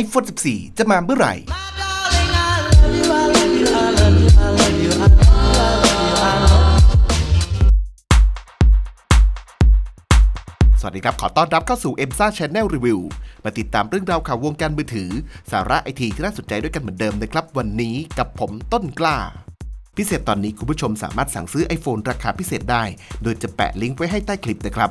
iPhone 14 จะมาเมื่อไหร่ สวัสดีครับ ขอต้อนรับเข้าสู่ m s a Channel Review มาติดตามเรื่องราวข่าววงการมือถือ สาระไอทีที่น่าสนใจด้วยกันเหมือนเดิมนะครับ วันนี้กับผมต้นกล้าพิเศษตอนนี้คุณผู้ชมสามารถสั่งซื้อ iPhone ราคาพิเศษได้ โดยจะแปะลิงก์ไว้ให้ใต้คลิปนะครับ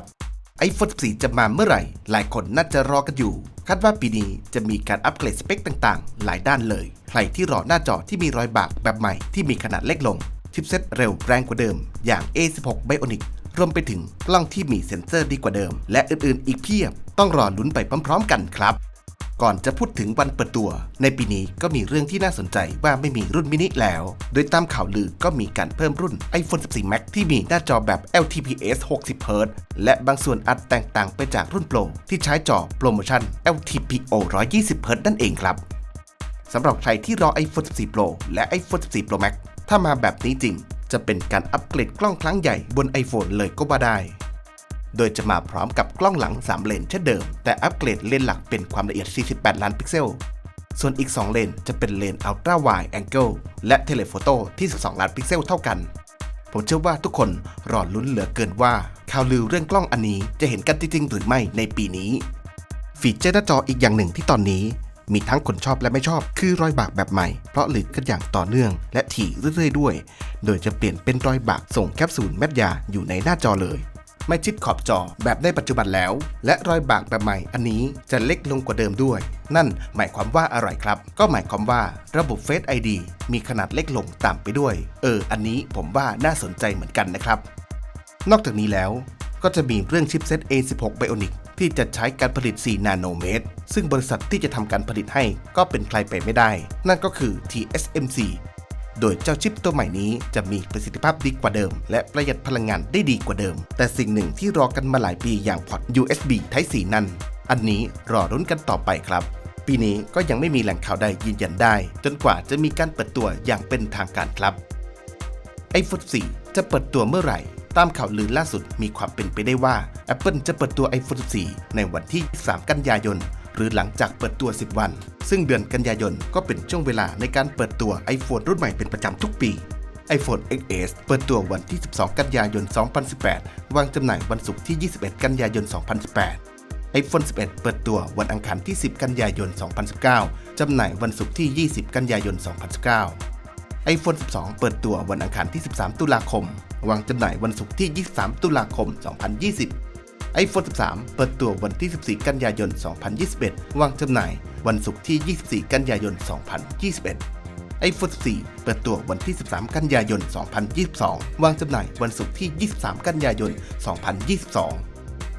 iPhone 14 จะมาเมื่อไหร่ หลายคนน่าจะรอกันอยู่ คาดว่าปีนี้จะมีการอัปเกรดสเปคต่างๆ หลายด้านเลย ใครที่รอหน้าจอที่มีรอยบากแบบใหม่ที่มีขนาดเล็กลง ชิปเซ็ตเร็วแรงกว่าเดิม อย่าง A16 Bionic รวมไปถึงกล้องที่มีเซ็นเซอร์ดีกว่าเดิม และอื่นๆ อีกเพียบ ต้องรอลุ้นไปพร้อมๆ กันครับ ก่อนจะพูดถึงวันเปิดตัว ในปีนี้ก็มีเรื่องที่น่าสนใจว่าไม่มีรุ่นมินิแล้ว โดยตามข่าวลือก็มีการเพิ่มรุ่น iPhone 14 Max ที่มีหน้าจอแบบ LTPS 60 Hz และบางส่วนอาจแตกต่างไปจากรุ่นโปรที่ใช้จอโปรโมชั่น LTPO 120 Hz นั่นเองครับสำหรับใครที่รอ iPhone 14 Pro และ iPhone 14 Pro Max ถ้ามาแบบนี้จริง จะเป็นการอัปเกรดกล้องครั้งใหญ่บน iPhone เลยก็ว่าได้ โดยจะมาพร้อมกับกล้องหลัง 3 เลนเช่นเดิม แต่อัปเกรดเลนหลักเป็นความละเอียด 48 ล้านพิกเซล ส่วนอีก 2 เลนจะเป็นเลน Ultra Wide Angle และ Telephoto ที่ 12 ล้านพิกเซลเท่ากัน ผมเชื่อว่าทุกคนรอลุ้นเหลือเกินว่าข่าวลือเรื่องกล้องอันนี้จะเห็นกันจริง ๆ หรือไม่ในปีนี้ ฟีเจอร์หน้าจออีกอย่างหนึ่งที่ตอนนี้ มีทั้งคนชอบและไม่ชอบคือรอยบากแบบใหม่ เพราะหลีกขึ้นอย่างต่อเนื่อง และถี่เรื่อยๆด้วย โดยจะเปลี่ยนเป็นรอยบากส่งแคปซูลเม็ดยาอยู่ในหน้าจอเลย ไม่ชิดขอบจอแบบในปัจจุบันแล้ว และรอยบากแบบใหม่อันนี้จะเล็กลงกว่าเดิมด้วย นั่นหมายความว่าอะไรครับ ก็หมายความว่าระบบ Face ID มีขนาดเล็กลงตามไปด้วย เออ อันนี้ผมว่าน่าสนใจเหมือนกันนะครับ นอกจากนี้แล้วก็จะมีเรื่องชิปเซต A16 Bionic ที่จะใช้การผลิต 4 นาโนเมตร ซึ่งบริษัทที่จะทำการผลิตให้ก็เป็นใครไปไม่ได้ นั่นก็คือ TSMC โดยเจ้าชิปตัวใหม่นี้จะมีประสิทธิภาพดีกว่าเดิม และประหยัดพลังงานได้ดีกว่าเดิม แต่สิ่งหนึ่งที่รอกันมาหลายปีอย่างพอร์ต USB Type C นั้น อันนี้รอรุ้นกันต่อไปครับ ปีนี้ก็ยังไม่มีแหล่งข่าวใดยืนยันได้ จนกว่าจะมีการเปิดตัวอย่างเป็นทางการครับ iPhone 4 จะเปิดตัวเมื่อไหร่ตามข่าวลือล่าสุดมีความเป็นไปได้ว่า Apple จะเปิดตัว iPhone 4 ในวันที่ 3 กันยายน หรือหลังจากเปิดตัว 10 วัน ซึ่งเดือนกันยายนก็เป็นช่วงเวลาในการเปิดตัว iPhone รุ่นใหม่เป็นประจำทุกปี iPhone XS เปิดตัววันที่ 12 กันยายน 2018 วางจำหน่ายวันศุกร์ที่ 21 กันยายน 2018 iPhone 11 เปิดตัววันอังคารที่ 10 กันยายน 2019 จำหน่ายวันศุกร์ที่ 20 กันยายน 2019 iPhone 12 เปิดตัววันอังคารที่ 13 ตุลาคม วางจำหน่ายวันศุกร์ที่ 23 ตุลาคม 2020 iPhone 13 เปิดตัววันที่ 14 กันยายน 2021 วางจำหน่ายวันศุกร์ที่ 24 กันยายน 2021 iPhone 14 เปิดตัววันที่ 13 กันยายน 2022 วางจำหน่ายวันศุกร์ที่ 23 กันยายน 2022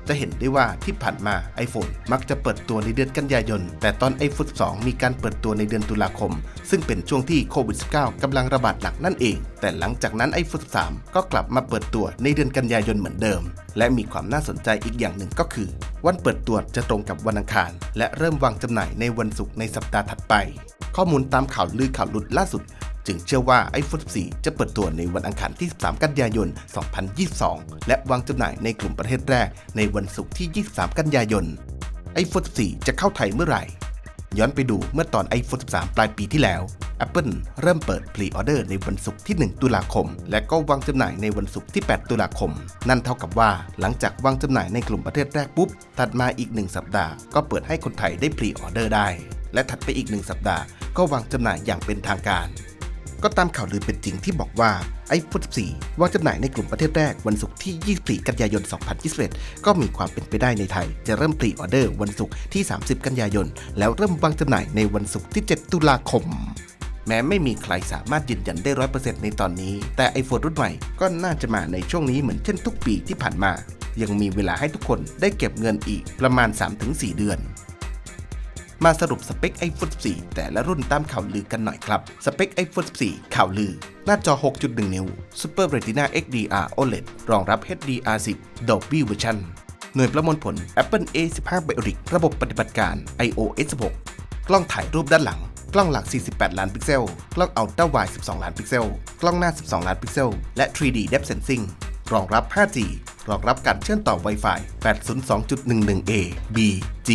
จะเห็นได้ว่าที่ผ่านมา iPhone มักจะเปิดตัวในเดือนกันยายน แต่ตอน iPhone 12 มีการเปิดตัวในเดือนตุลาคม ซึ่งเป็นช่วงที่โควิด -19 กำลังระบาดหนักนั่นเอง แต่หลังจากนั้น iPhone 13 ก็กลับมาเปิดตัวในเดือนกันยายนเหมือนเดิม และมีความน่าสนใจอีกอย่างหนึ่งก็คือ วันเปิดตัวจะตรงกับวันอังคาร และเริ่มวางจำหน่ายในวันศุกร์ในสัปดาห์ถัดไป ข้อมูลตามข่าวลือข่าวหลุดล่าสุด จึงเชื่อว่า iPhone 14 จะเปิดตัวในวันอังคารที่ 13 กันยายน 2022 และวางจำหน่ายในกลุ่มประเทศแรกในวันศุกร์ที่ 23 กันยายน iPhone 14 จะเข้าไทยเมื่อไหร่ ย้อนไปดูเมื่อตอน iPhone 13 ปลายปีที่แล้ว Apple เริ่มเปิดพรีออเดอร์ในวันศุกร์ที่ 1 ตุลาคม และก็วางจำหน่ายในวันศุกร์ที่ 8 ตุลาคม นั่นเท่ากับว่า หลังจากวางจำหน่ายในกลุ่มประเทศแรกปุ๊บ ถัดมาอีก 1 สัปดาห์ ก็เปิดให้คนไทยได้พรีออเดอร์ได้ และถัดไปอีก 1 สัปดาห์ ก็วางจำหน่ายอย่างเป็นทางการ ก็ตามข่าวลือเป็นจริงที่บอกว่า iPhone 14 วางจำหน่ายในกลุ่มประเทศแรกวันศุกร์ที่ 24 กันยายน 2021 ก็มีความเป็นไปได้ในไทย จะเริ่มพรีออเดอร์วันศุกร์ที่ 30 กันยายน แล้วเริ่มวางจำหน่ายในวันศุกร์ที่ 7 ตุลาคม แม้ไม่มีใครสามารถยืนยันได้ร้อยเปอร์เซ็นต์ในตอนนี้ แต่ iPhone รุ่นใหม่ก็น่าจะมาในช่วงนี้เหมือนเช่นทุกปีที่ผ่านมา ยังมีเวลาให้ทุกคนได้เก็บเงินอีกประมาณ 3-4 เดือน มาสรุปสเปค iPhone 14 แต่ละรุ่นตามข่าวลือกันหน่อยครับ สเปค iPhone 14 ข่าวลือ หน้าจอ 6.1 นิ้ว Super Retina XDR OLED รองรับ HDR10 Dolby Vision หน่วยประมวลผล Apple A15 Bionic ระบบปฏิบัติการ iOS 16 กล้องถ่ายรูปด้านหลัง กล้องหลัก 48 ล้านพิกเซล กล้อง Ultra Wide 12 ล้านพิกเซล กล้องหน้า 12 ล้านพิกเซล และ 3D Depth Sensing รองรับ 5G รองรับการเชื่อมต่อ Wi-Fi 802.11a b g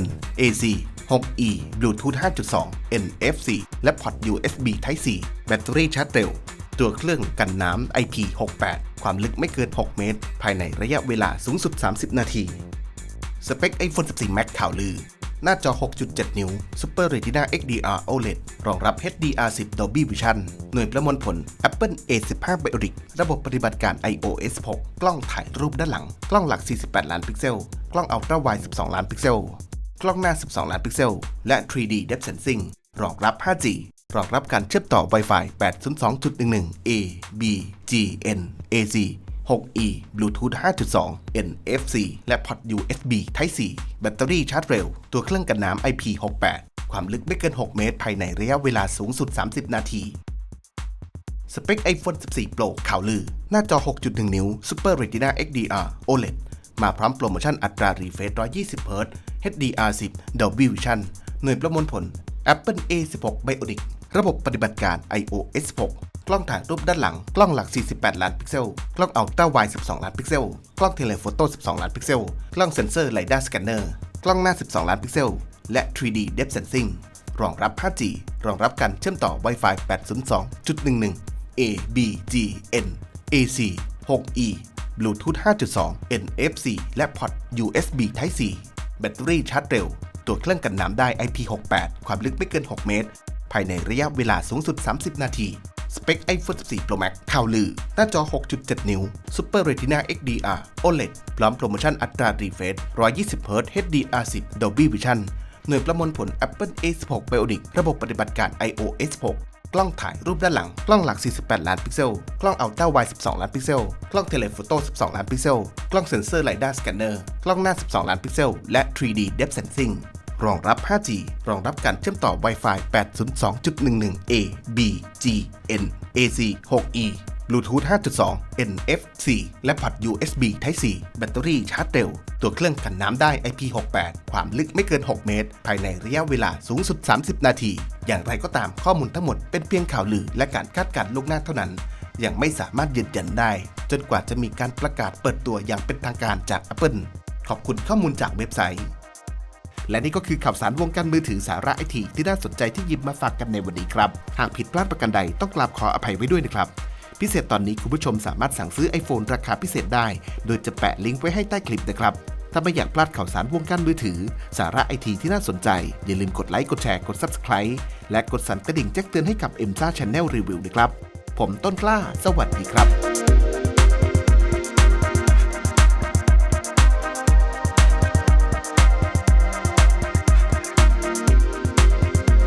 n ac 6E Bluetooth 5.2 NFC และพอร์ต USB Type C แบตเตอรี่ชาร์จเร็ว ตัวเครื่องกันน้ำ IP68 ความลึกไม่เกิน 6 เมตร ภายในระยะเวลาสูงสุด 30 นาที สเปค iPhone 14 Max ข่าวลือ หน้าจอ 6.7 นิ้ว Super Retina XDR OLED รองรับ HDR10 Dolby Vision หน่วยประมวลผล Apple A15 Bionic ระบบปฏิบัติการ iOS 6 กล้องถ่ายรูปด้านหลัง กล้องหลัก 48 ล้านพิกเซล กล้อง Ultra Wide 12 ล้านพิกเซล กล้องหน้า 12 ล้านพิกเซล และ 3D Depth Sensing รองรับ 5G รองรับการเชื่อมต่อ Wi-Fi 802.11 A B G N AC 6E Bluetooth 5.2 NFC และพอร์ต USB Type C แบตเตอรี่ชาร์จเร็ว ตัวเครื่องกันน้ำ IP68 ความลึกไม่เกิน 6 เมตร ภายในระยะเวลาสูงสุด 30 นาที สเปค iPhone 14 Pro ข่าวลือ หน้าจอ 6.1 นิ้ว Super Retina XDR OLED มาพร้อมโปรโมชั่นอัตรา refresh 120 Hz HDR10 Dolby Vision หน่วยประมวลผล Apple A16 Bionic ระบบปฏิบัติการ iOS 6 กล้องถ่ายรูปด้านหลัง กล้องหลัก 48 ล้านพิกเซล กล้อง Ultra Wide 12 ล้านพิกเซล กล้องเทเลโฟโต้ 12 ล้านพิกเซล กล้องเซ็นเซอร์ LiDAR Scanner กล้องหน้า 12 ล้านพิกเซล และ 3D Depth Sensing รองรับ 5G รองรับการเชื่อมต่อ Wi-Fi 802.11 A B G N AC 6E Bluetooth 5.2 NFC และพอร์ต USB Type C แบตเตอรี่ชาร์จเร็ว ตัวเครื่องกันน้ำได้ IP68 ความลึกไม่เกิน 6 เมตร ภายในระยะเวลาสูงสุด 30 นาที สเปค iPhone 14 Pro Max ข่าวลือ หน้าจอ 6.7 นิ้ว Super Retina XDR OLED พร้อมโปรโมชั่นอัตรา refresh 120 Hz HDR10 Dolby Vision หน่วยประมวลผล Apple A16 Bionic ระบบปฏิบัติการ iOS 6 กล้องถ่ายรูปด้านหลัง กล้องหลัก 48 ล้านพิกเซล กล้อง Ultra Wide 12 ล้านพิกเซล กล้องเทเลโฟโต้ 12 ล้านพิกเซล กล้องเซ็นเซอร์ไลด้าสแกนเนอร์ กล้องหน้า 12 ล้านพิกเซล และ 3D Depth Sensing รองรับ 5G รองรับการเชื่อมต่อ Wi-Fi 802.11 A B G N AC 6E Bluetooth 5.2 NFC และพอร์ต USB Type C แบตเตอรี่ชาร์จเร็ว ตัวเครื่องกันน้ำได้ IP68 ความลึกไม่เกิน 6 เมตร ภายในระยะเวลาสูงสุด 30 นาที อย่างไรก็ตามข้อมูลทั้งหมดเป็นเพียงข่าวลือและการคาดการณ์ล่วงหน้าเท่านั้น ยังไม่สามารถยืนยันได้ จนกว่าจะมีการประกาศเปิดตัวอย่างเป็นทางการจาก Apple ขอบคุณข้อมูลจากเว็บไซต์และนี่ก็คือข่าวสารวงการมือถือสาระไอทีที่น่าสนใจที่ยิบมาฝากกันในวันนี้ครับ หากผิดพลาดประการใดต้องกราบขออภัยไว้ด้วยนะครับ พิเศษตอนนี้คุณผู้ชมสามารถสั่งซื้อ iPhone ราคาพิเศษได้ โดยจะแปะลิงก์ไว้ให้ใต้คลิปนะครับ ถ้าไม่อยากพลาดข่าวสารวงการมือถือ สาระไอทีที่น่าสนใจ อย่าลืมกดไลค์ กดแชร์ กด Subscribe และกดสั่นกระดิ่งแจ้งเตือนให้กับ m อ็มซ่าชาแนลรีวิวนะครับ ผมต้นกล้า สวัสดีครับ